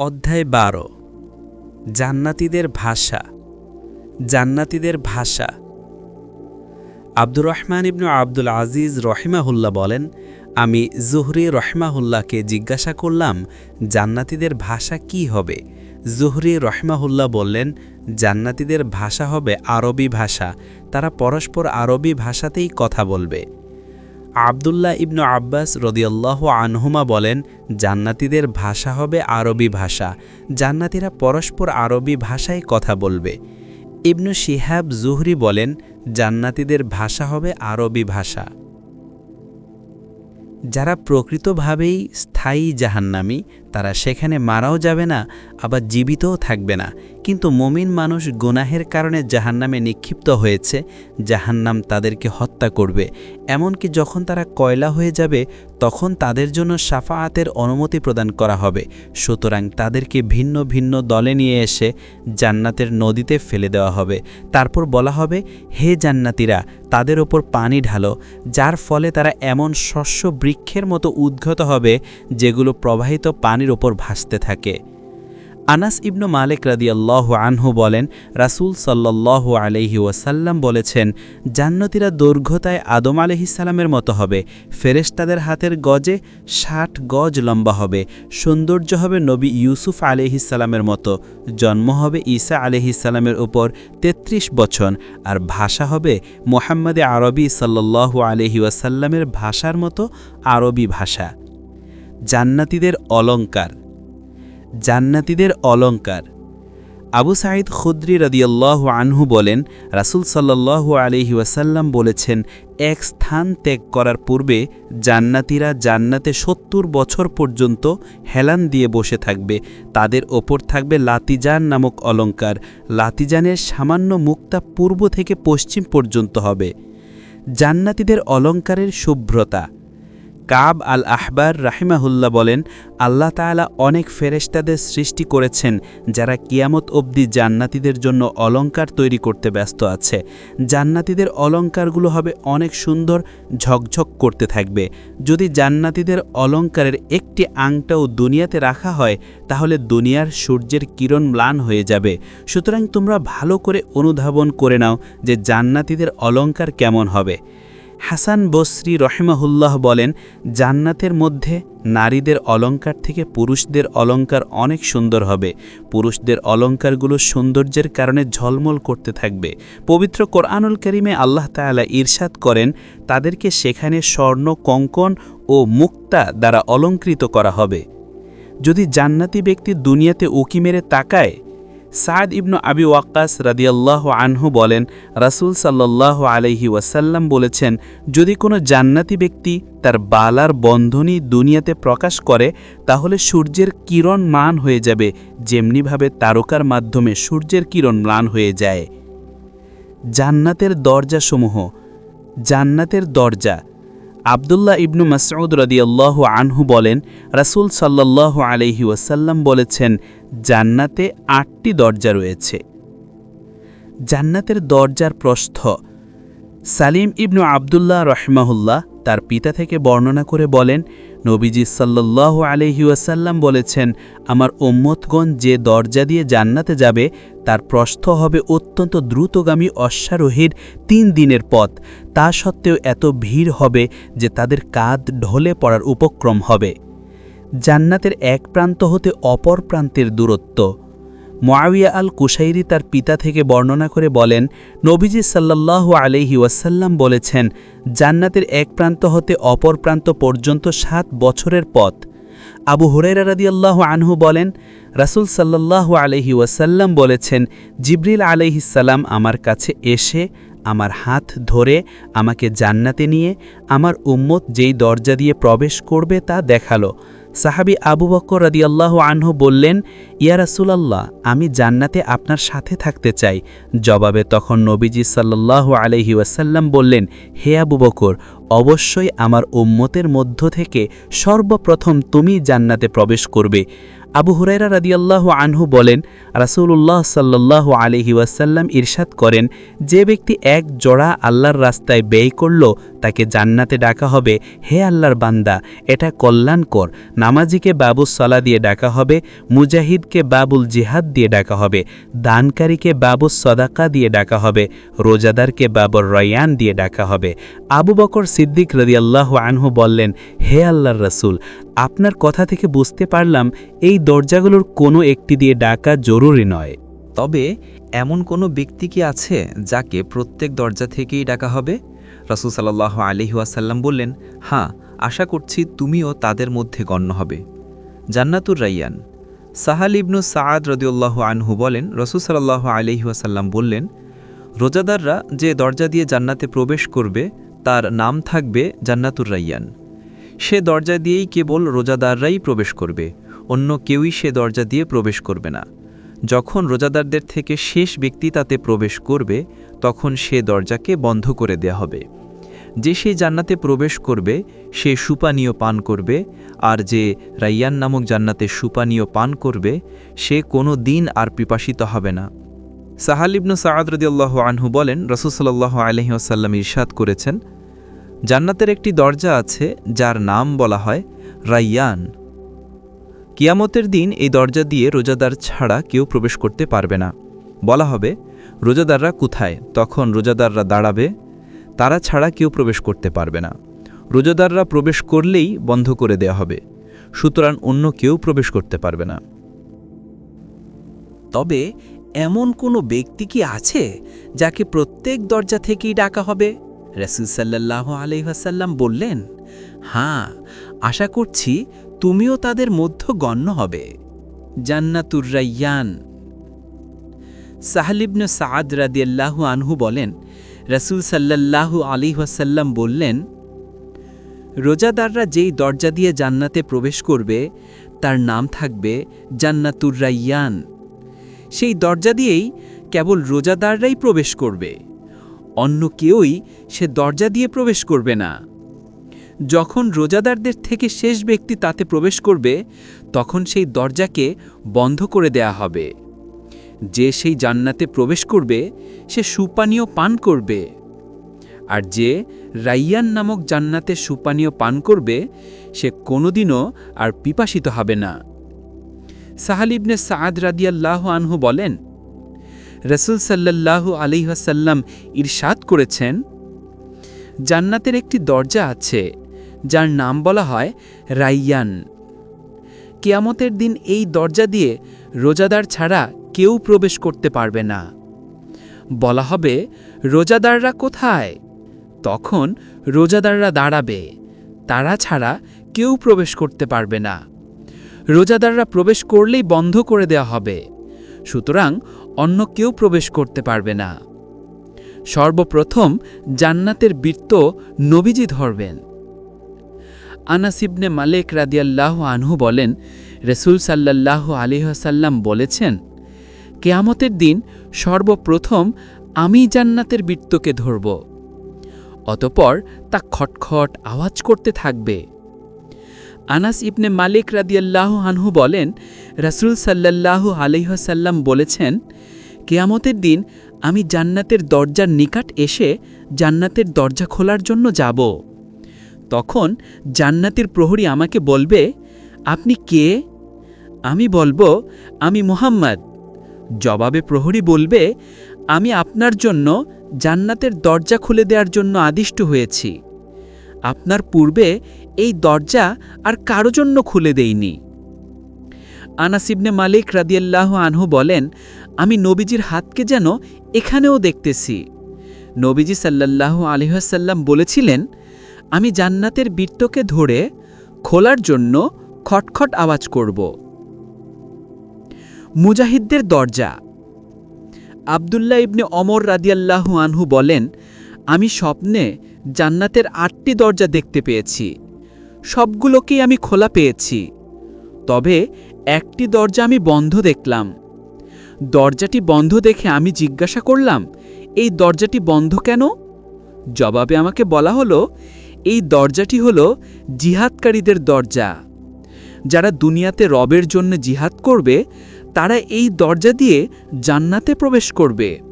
অধ্যায় বারো। জান্নাতীদের ভাষা। জান্নাতীদের ভাষা। আব্দুর রহমান ইবনু আব্দুল আজিজ রহিমাহুল্লাহ বলেন, আমি জুহরি রহমাহুল্লাহকে জিজ্ঞাসা করলাম, জান্নাতীদের ভাষা কি হবে? জুহরি রহমাহুল্লাহ বললেন, জান্নাতীদের ভাষা হবে আরবি ভাষা। তারা পরস্পর আরবি ভাষাতেই কথা বলবে। আবদুল্লাহ ইবনু আব্বাস রদিয়াল্লাহ আনহুমা বলেন, জান্নাতিদের ভাষা হবে আরবি ভাষা। জান্নাতিরা পরস্পর আরবি ভাষায় কথা বলবে। ইবনু শিহাব জুহরি বলেন, জান্নাতিদের ভাষা হবে আরবি ভাষা। যারা প্রকৃতভাবেই স্থায়ী জাহান্নামি তারা সেখানে মারাও যাবে না, আবার জীবিতও থাকবে না। কিন্তু মমিন মানুষ গুনাহের কারণে জাহান্নামে নিক্ষিপ্ত হয়েছে, জাহান্নাম তাদেরকে হত্যা করবে। এমনকি যখন তারা কয়লা হয়ে যাবে, তখন তাদের জন্য সাফায়াতের অনুমতি প্রদান করা হবে। সুতরাং তাদেরকে ভিন্ন ভিন্ন দলে নিয়ে এসে জান্নাতের নদীতে ফেলে দেওয়া হবে। তারপর বলা হবে, হে জান্নাতিরা, তাদের ওপর পানি ঢালো, যার ফলে তারা এমন শস্য বৃক্ষের মতো উদ্গত হবে, যেগুলো প্রবাহিত পানির ওপর ভাসতে থাকে। আনাস ইবনু মালিক রাদিয়াল্লাহ আনহু বলেন, রাসূল সাল্লাহ আলহি ওয়াসাল্লাম বলেছেন, জান্নতিরা দৈর্ঘ্যতায় আদম আলহিসাল্লামের মতো হবে, ফেরেশতাদের হাতের গজে ষাট গজ লম্বা হবে, সৌন্দর্য হবে নবী ইউসুফ আলহিসাল্লামের মতো, জন্ম হবে ঈসা আলহিসাল্লামের উপর ৩৩ বছর, আর ভাষা হবে মোহাম্মদে আরবি সাল্লাহ আলহি ওয়াসাল্লামের ভাষার মতো আরবি ভাষা। জান্নাতিদের অলঙ্কার জান্নাতিদের অলঙ্কার আবু সাঈদ খুদ্রি রদিয়াল্লাহ আনহু বলেন, রাসুল সাল্লাহ আলহি ওয়াসাল্লাম বলেছেন, এক স্থান ত্যাগ করার পূর্বে জান্নাতিরা জান্নাতে সত্তর বছর পর্যন্ত হেলান দিয়ে বসে থাকবে। তাদের ওপর থাকবে লাতিজান নামক অলঙ্কার লাতিজানের সামান্য মুক্তা পূর্ব থেকে পশ্চিম পর্যন্ত হবে। জান্নাতিদের অলঙ্কারের শুভ্রতা। কাব আল আহবার রাহিমাহুল্লাহ বলেন, আল্লাহ তাআলা অনেক ফেরেশতাদের সৃষ্টি করেছেন যারা কিয়ামত অবধি জান্নাতিদের জন্য অলঙ্কার তৈরি করতে ব্যস্ত আছে। জান্নাতিদের অলঙ্কারগুলো হবে অনেক সুন্দর, ঝকঝক করতে থাকবে। যদি জান্নাতিদের অলঙ্কারের একটি আংটাও দুনিয়াতে রাখা হয়, তাহলে দুনিয়ার সূর্যের কিরণ ম্লান হয়ে যাবে। সুতরাং তোমরা ভালো করে অনুধাবন করে নাও যে জান্নাতিদের অলঙ্কার কেমন হবে। হাসান বসরি রহেমাহুল্লাহ বলেন, জান্নাতের মধ্যে নারীদের অলঙ্কার থেকে পুরুষদের অলঙ্কার অনেক সুন্দর হবে। পুরুষদের অলঙ্কারগুলো সৌন্দর্যের কারণে ঝলমল করতে থাকবে। পবিত্র কোরআনুল করিমে আল্লাহ তালা ঈর্ষাদ করেন, তাদেরকে সেখানে স্বর্ণ, কঙ্কন ও মুক্তা দ্বারা অলঙ্কৃত করা হবে। যদি জান্নাতি ব্যক্তি দুনিয়াতে উকি মেরে তাকায় সাদ ইবনু আবি ওয়াক্কাস রাদিয়াল্লাহ আনহু বলেন, রাসুল সাল্লাহ আলহি ওয়াসাল্লাম বলেছেন, যদি কোনো জান্নাতি ব্যক্তি তার বালার বন্ধনী দুনিয়াতে প্রকাশ করে, তাহলে সূর্যের কিরণ মান হয়ে যাবে, যেমনিভাবে তারকার মাধ্যমে সূর্যের কিরণ ম্লান হয়ে যায়। জান্নাতের দরজাসমূহ, জান্নাতের দরজা আবদুল্লাহ ইবনু মাসউদ রদিয়াল্লাহ আনহু বলেন, রাসুল সাল্লাহ আলহি ওয়াসাল্লাম বলেছেন, জান্নাতে আটটি দরজা রয়েছে। জান্নাতের দরজার প্রস্থ, সালিম ইবনু আবদুল্লাহ রহমাহুল্লাহ তার পিতা থেকে বর্ণনা করে বলেন নবীজি সাল্লাহ আলহিউসাল্লাম বলেছেন, আমার ওম্মতগণ যে দরজা দিয়ে জান্নাতে যাবে, তার প্রস্থ হবে অত্যন্ত দ্রুতগামী অশ্বারোহীর তিন দিনের পথ। তা সত্ত্বেও এত ভিড় হবে যে তাদের কাঁধ ঢলে পড়ার উপক্রম হবে। জান্নাতের এক প্রান্ত হতে অপর প্রান্তের দূরত্ব। মোয়াবিয়া আল কুশাইরি তার পিতা থেকে বর্ণনা করে বলেন, নবীজি সাল্লাহ আলহি ওয়াসাল্লাম বলেছেন, জান্নাতের এক প্রান্ত হতে অপর প্রান্ত পর্যন্ত সাত বছরের পথ। আবু হুরেরা রাদিয়াল্লাহ আনহু বলেন, রাসুল সাল্লাহ আলহি ওয়াসাল্লাম বলেছেন, জিবরিল আলহিসাল্লাম আমার কাছে এসে, আমার হাত ধরে আমাকে জান্নাতে নিয়ে, আমার উম্মত যেই দরজা দিয়ে প্রবেশ করবে তা দেখাল। সাহাবি আবু বক্কর রাদিয়াল্লাহ আনহু বললেন, ইয়া রাসুলাল্লাহ, আমি জান্নাতে আপনার সাথে থাকতে চাই। জবাবে তখন নবীজি সাল্লাহ আলহি ওয়াসাল্লাম বললেন, হে আবু বকর অবশ্যই আমার উম্মতের মধ্য থেকে সর্বপ্রথম তুমি জান্নাতে প্রবেশ করবে। আবু হুরাইরা রাদিয়াল্লাহু আনহু বলেন, রাসূলুল্লাহ সাল্লাল্লাহু আলাইহি ওয়াসাল্লাম ইরশাদ করেন, যে ব্যক্তি এক জোড়া আল্লাহর রাস্তায় ব্যয় করল, তাকে জান্নাতে ডাকা হবে। হে আল্লাহর বান্দা, এটা কল্যাণকর। নামাজিকে বাবুল সলা দিয়ে ডাকা হবে, মুজাহিদকে বাবুল জিহাদ দিয়ে ডাকা হবে, দানকারীকে বাবুল সদাকা দিয়ে ডাকা হবে, রোজাদারকে বাবর রয়ান দিয়ে ডাকা হবে। আবু বকর সিদ্দিক রদিয়াল্লাহু আনহু বললেন, হে আল্লাহর রাসূল, আপনার কথা থেকে বুঝতে পারলাম এই দরজাগুলোর কোনো একটি দিয়ে ডাকা জরুরি নয়। তবে এমন কোনো ব্যক্তি কি আছে যাকে প্রত্যেক দরজা থেকেই ডাকা হবে? রসুল সাল্লাহ আলহি ওয়াসাল্লাম বললেন হ্যাঁ আশা করছি তুমিও তাদের মধ্যে গণ্য হবে। জান্নাতুর রাইয়ান। সাহাল ইবনু সাদ রদিউল্লাহ আনহু বলেন, রসুল সাল্লাহ আলহি ওয়াসাল্লাম বললেন, রোজাদাররা যে দরজা দিয়ে জান্নাতে প্রবেশ করবে তার নাম থাকবে জান্নাতুর রাইয়ান। সে দরজা দিয়েই কেবল রোজাদাররাই প্রবেশ করবে, অন্য কেউই সে দরজা দিয়ে প্রবেশ করবে না। যখন রোজাদারদের থেকে শেষ ব্যক্তি তাতে প্রবেশ করবে, তখন সে দরজাকে বন্ধ করে দেয়া হবে। যে সেই জান্নাতে প্রবেশ করবে, সে সুপানীয় পান করবে, আর যে রাইয়ান নামক জান্নাতে সুপানীয় পান করবে, সে কোনো দিন আর পিপাসিত হবে না। সাহাল ইবনু সাআদ রদিয়াল্লাহ আনহু বলেন রসুসাল্লাহ আলহি আসাল্লাম ইরশাদ করেছেন, জান্নাতের একটি দরজা আছে যার নাম বলা হয় রাইয়ান। কিয়ামতের দিন এই দরজা দিয়ে রোজাদার ছাড়া কেউ প্রবেশ করতে পারবে না। বলা হবে, রোজাদাররা কোথায়? তখন রোজাদাররা দাঁড়াবে, তারা ছাড়া কেউ প্রবেশ করতে পারবে না। রোজাদাররা প্রবেশ করলেই বন্ধ করে দেয়া হবে, সুতরাং অন্য কেউ প্রবেশ করতে পারবে না। তবে এমন কোনো ব্যক্তি কি আছে যাকে প্রত্যেক দরজা থেকেই ডাকা হবে? রসুল সাল্লাহ আলহাসাল্লাম বললেন হ্যাঁ আশা করছি তুমিও তাদের মধ্য গণ্য হবে। জান্নাতুর রাইয়ান। সাহালিবনে সাদ রাদিয়াল্লাহু আনহু বলেন, রসুল সাল্লাল্লাহু আলী ওয়াসাল্লাম বললেন, রোজাদাররা যেই দরজা দিয়ে জান্নাতে প্রবেশ করবে, তার নাম থাকবে জান্নাতুর রাইয়ান। সেই দরজা দিয়েই কেবল রোজাদাররাই প্রবেশ করবে। অন্য কেউই সে দরজা দিয়ে প্রবেশ করবে না। যখন রোজাদারদের থেকে শেষ ব্যক্তি তাতে প্রবেশ করবে, তখন সেই দরজাকে বন্ধ করে দেয়া হবে। যে সেই জান্নাতে প্রবেশ করবে, সে সুপানীয় পান করবে। আর যে রাইয়ান নামক জান্নাতে সুপানীয় পান করবে, সে কোনোদিনও আর পিপাসিত হবে না। সাহাল ইবনে সাদ রাদিয়াল্লাহ আনহু বলেন, রসুল সাল্লাল্লাহু আলিহাসাল্লাম ইরশাদ করেছেন, জান্নাতের একটি দরজা আছে, যার নাম বলা হয় রাইয়ান। কেয়ামতের দিন এই দরজা দিয়ে রোজাদার ছাড়া কেউ প্রবেশ করতে পারবে না। বলা হবে, রোজাদাররা কোথায়? তখন রোজাদাররা দাঁড়াবে, তারা ছাড়া কেউ প্রবেশ করতে পারবে না। রোজাদাররা প্রবেশ করলেই বন্ধ করে দেয়া হবে। সুতরাং অন্য কেউ প্রবেশ করতে পারবে না। সর্বপ্রথম জান্নাতের বৃত্ত নবীজি ধরবেন। আনাসিবনে মালেক রাদিয়াল্লাহ আনহু বলেন, রসুল সাল্লাল্লাহ আলিহাসাল্লাম বলেছেন, কেয়ামতের দিন সর্বপ্রথম আমি জান্নাতের বৃত্তকে ধরব। অতপর তা খটখট আওয়াজ করতে থাকবে। আনাস ইবনে মালিক রাদিয়াল্লাহ আনহু বলেন, রাসুল সাল্লাল্লাহু আলহ্লাম বলেছেন, কেয়ামতের দিন আমি জান্নাতের দরজার নিকট এসে জান্নাতের দরজা খোলার জন্য যাব। তখন জান্নাতের প্রহরী আমাকে বলবে, আপনি কে? আমি বলব, আমি মোহাম্মদ। জবাবে প্রহরী বলবে, আমি আপনার জন্য জান্নাতের দরজা খুলে দেওয়ার জন্য আদিষ্ট হয়েছি। আপনার পূর্বে এই দরজা আর কারও জন্য খুলে দেইনি। আনাসিবনে মালিক রাদিয়াল্লাহ আনহু বলেন, আমি নবীজির হাতকে যেন এখানেও দেখতেছি। নবীজি সাল্লাল্লাহ আলহাসাল্লাম বলেছিলেন, আমি জান্নাতের বৃত্তকে ধরে খোলার জন্য খটখট আওয়াজ করব। মুজাহিদদের দরজা। আবদুল্লাহ ইবনে অমর রাদিয়াল্লাহু আনহু বলেন, আমি স্বপ্নে জান্নাতের আটটি দরজা দেখতে পেয়েছি। সবগুলোকেই আমি খোলা পেয়েছি। তবে একটি দরজা আমি বন্ধ দেখলাম। দরজাটি বন্ধ দেখে আমি জিজ্ঞাসা করলাম, এই দরজাটি বন্ধ কেন? জবাবে আমাকে বলা হলো, এই দরজাটি হল জিহাদকারীদের দরজা। যারা দুনিয়াতে রবের জন্য জিহাদ করবে, তারা এই দরজা দিয়ে জান্নাতে প্রবেশ করবে।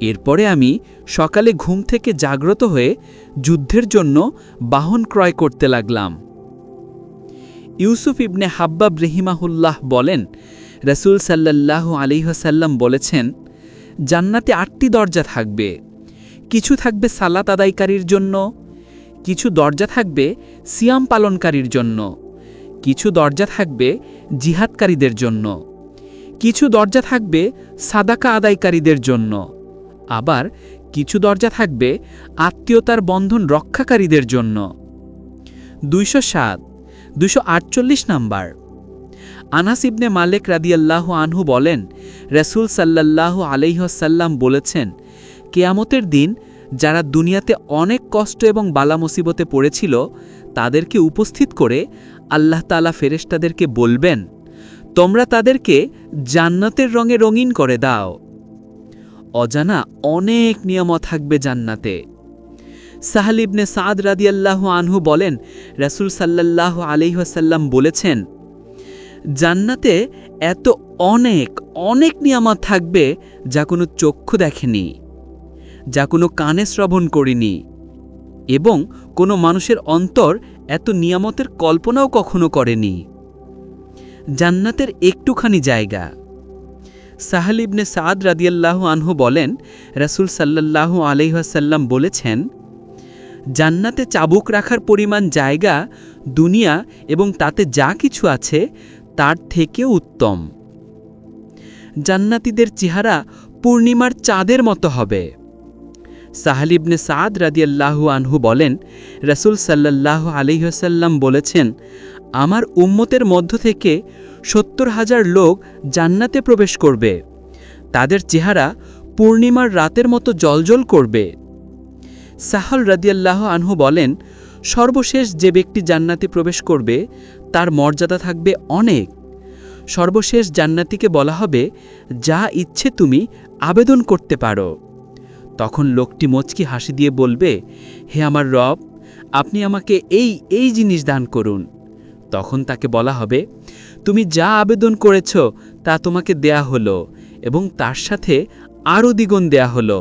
এরপরে আমি সকালে ঘুম থেকে জাগ্রত হয়ে যুদ্ধের জন্য বাহন ক্রয় করতে লাগলাম। ইউসুফ ইবনে হাব্বাব রেহিমাহুল্লাহ বলেন, রসুল সাল্লাল্লাহ আলিহাসাল্লাম বলেছেন, জান্নাতে আটটি দরজা থাকবে। কিছু থাকবে সালাত আদায়কারীর জন্য, কিছু দরজা থাকবে সিয়াম পালনকারীর জন্য, কিছু দরজা থাকবে জিহাদকারীদের জন্য, কিছু দরজা থাকবে সাদাকা আদায়কারীদের জন্য। আবার কিছু দরজা থাকবে আত্মীয়তার বন্ধন রক্ষাকারীদের জন্য। দুইশো সাত দুশো আটচল্লিশ নাম্বার। আনাস ইবনে মালেক রাদিয়াল্লাহ আনহু বলেন, রসুল সাল্লাল্লাহ আলাইহসাল্লাম বলেছেন, কেয়ামতের দিন যারা দুনিয়াতে অনেক কষ্ট এবং বালা মুসিবতে পড়েছিল, তাদেরকে উপস্থিত করে আল্লাহ তালা ফেরেশতাদেরকে বলবেন, তোমরা তাদেরকে জান্নাতের রঙে রঙিন করে দাও। অজানা অনেক নিয়ামত থাকবে জান্নাতে। সাহাল ইবনে সাদ রাদিয়াল্লাহ আনহু বলেন, রাসূল সাল্লাল্লাহ আলাইহাসাল্লাম বলেছেন, জান্নাতে এত অনেক অনেক নিয়ামত থাকবে যা কোনো চক্ষু দেখেনি, যা কোনো কানে শ্রবণ করিনি এবং কোনো মানুষের অন্তর এত নিয়ামতের কল্পনাও কখনো করেনি। জান্নাতের একটুখানি জায়গা সাহাল ইবনে সাদ রাদিয়াল্লাহু আনহু বলেন, রাসূল সাল্লাল্লাহু আলাইহাসাল্লাম বলেছেন, জান্নাতে চাবুক রাখার পরিমাণ জায়গা, দুনিয়া এবং তাতে যা কিছু আছে, তার থেকেও উত্তম। জান্নাতীদের চেহারা পূর্ণিমার চাঁদের মতো হবে। সাহালিবনে সাদ রাদিয়াল্লাহু আনহু বলেন, রসুল সাল্লাল্লাহ আলিহাসাল্লাম বলেছেন, আমার উম্মতের মধ্য থেকে সত্তর হাজার লোক জান্নাতে প্রবেশ করবে। তাদের চেহারা পূর্ণিমার রাতের মতো জলজল করবে। সাহল রাদিয়াল্লাহ আনহু বলেন, সর্বশেষ যে ব্যক্তি জান্নাতে প্রবেশ করবে, তার মর্যাদা থাকবে অনেক। সর্বশেষ জান্নাতিকে বলা হবে, যা ইচ্ছে তুমি আবেদন করতে পারো। তখন লোকটি মোচকি হাসি দিয়ে বলবে, হে আমার রব, আপনি আমাকে এই এই জিনিস দান করুন। তখন তাকে বলা হবে তুমি যা আবেদন করেছ, তা তোমাকে দেয়া হলো এবং তার সাথে আরও দ্বিগুণ দেয়া হলো।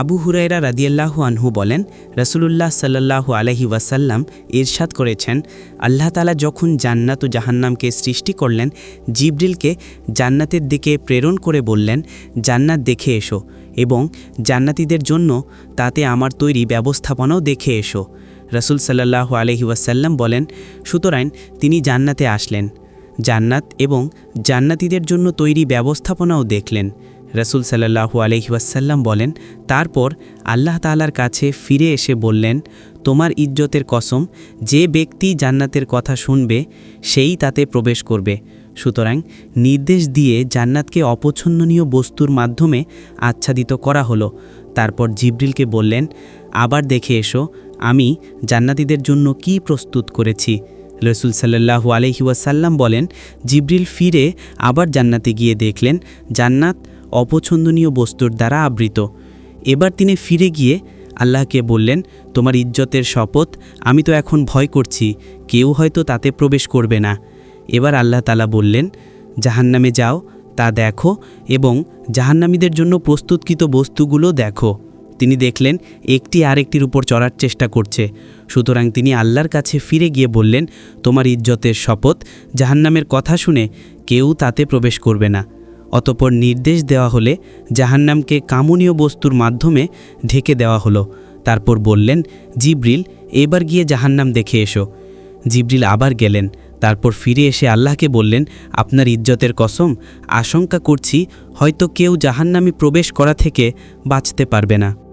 আবু হুরাইরা রাদিয়াল্লাহু আনহু বলেন, রসুলুল্লাহ সাল্লাল্লাহু আলহি ওয়াসাল্লাম ইরশাদ করেছেন, আল্লাহ তালা যখন জান্নাত ও জাহান্নামকে সৃষ্টি করলেন, জিবরিলকে জান্নাতের দিকে প্রেরণ করে বললেন, জান্নাত দেখে এসো এবং জান্নাতীদের জন্য তাতে আমার তৈরি ব্যবস্থাপনাও দেখে এসো। রসুল সাল্লাল্লাহু আলহি ওয়াসাল্লাম বলেন, সুতরাং তিনি জান্নাতে আসলেন। জান্নাত এবং জান্নাতীদের জন্য তৈরি ব্যবস্থাপনাও দেখলেন। রসুল সাল্লাহু আলহিউসাল্লাম বলেন, তারপর আল্লাহ তালার কাছে ফিরে এসে বললেন, তোমার ইজ্জতের কসম, যে ব্যক্তি জান্নাতের কথা শুনবে, সেই তাতে প্রবেশ করবে। সুতরাং নির্দেশ দিয়ে জান্নাতকে অপছন্দনীয় বস্তুর মাধ্যমে আচ্ছাদিত করা হলো। তারপর জিব্রিলকে বললেন, আবার দেখে এসো, আমি জান্নাতীদের জন্য কি প্রস্তুত করেছি? রসুল সাল্লাহু আলহিউসাল্লাম বলেন, জিব্রিল ফিরে আবার জান্নাতে গিয়ে দেখলেন, জান্নাত অপছন্দনীয় বস্তুর দ্বারা আবৃত। এবার তিনি ফিরে গিয়ে আল্লাহকে বললেন, তোমার ইজ্জতের শপথ আমি তো এখন ভয় করছি, কেউ হয়তো তাতে প্রবেশ করবে না। এবার আল্লাহ তালা বললেন, জাহান্নামে যাও, তা দেখো এবং জাহান্নামীদের জন্য প্রস্তুতকৃত বস্তুগুলো দেখো। তিনি দেখলেন একটি আরেকটির উপর চড়ার চেষ্টা করছে। সুতরাং তিনি আল্লাহর কাছে ফিরে গিয়ে বললেন, তোমার ইজ্জতের শপথ জাহান্নামের কথা শুনে কেউ তাতে প্রবেশ করবে না। অতপর নির্দেশ দেওয়া হলে জাহান্নামকে কামনীয় বস্তুর মাধ্যমে ঢেকে দেওয়া হলো। তারপর বললেন, জিব্রিল, এবার গিয়ে জাহান্নাম দেখে এসো। জিব্রিল আবার গেলেন। তারপর ফিরে এসে আল্লাহকে বললেন, আপনার ইজ্জতের কসম, আশঙ্কা করছি হয়তো কেউ জাহান্নামে প্রবেশ করা থেকে বাঁচতে পারবে না।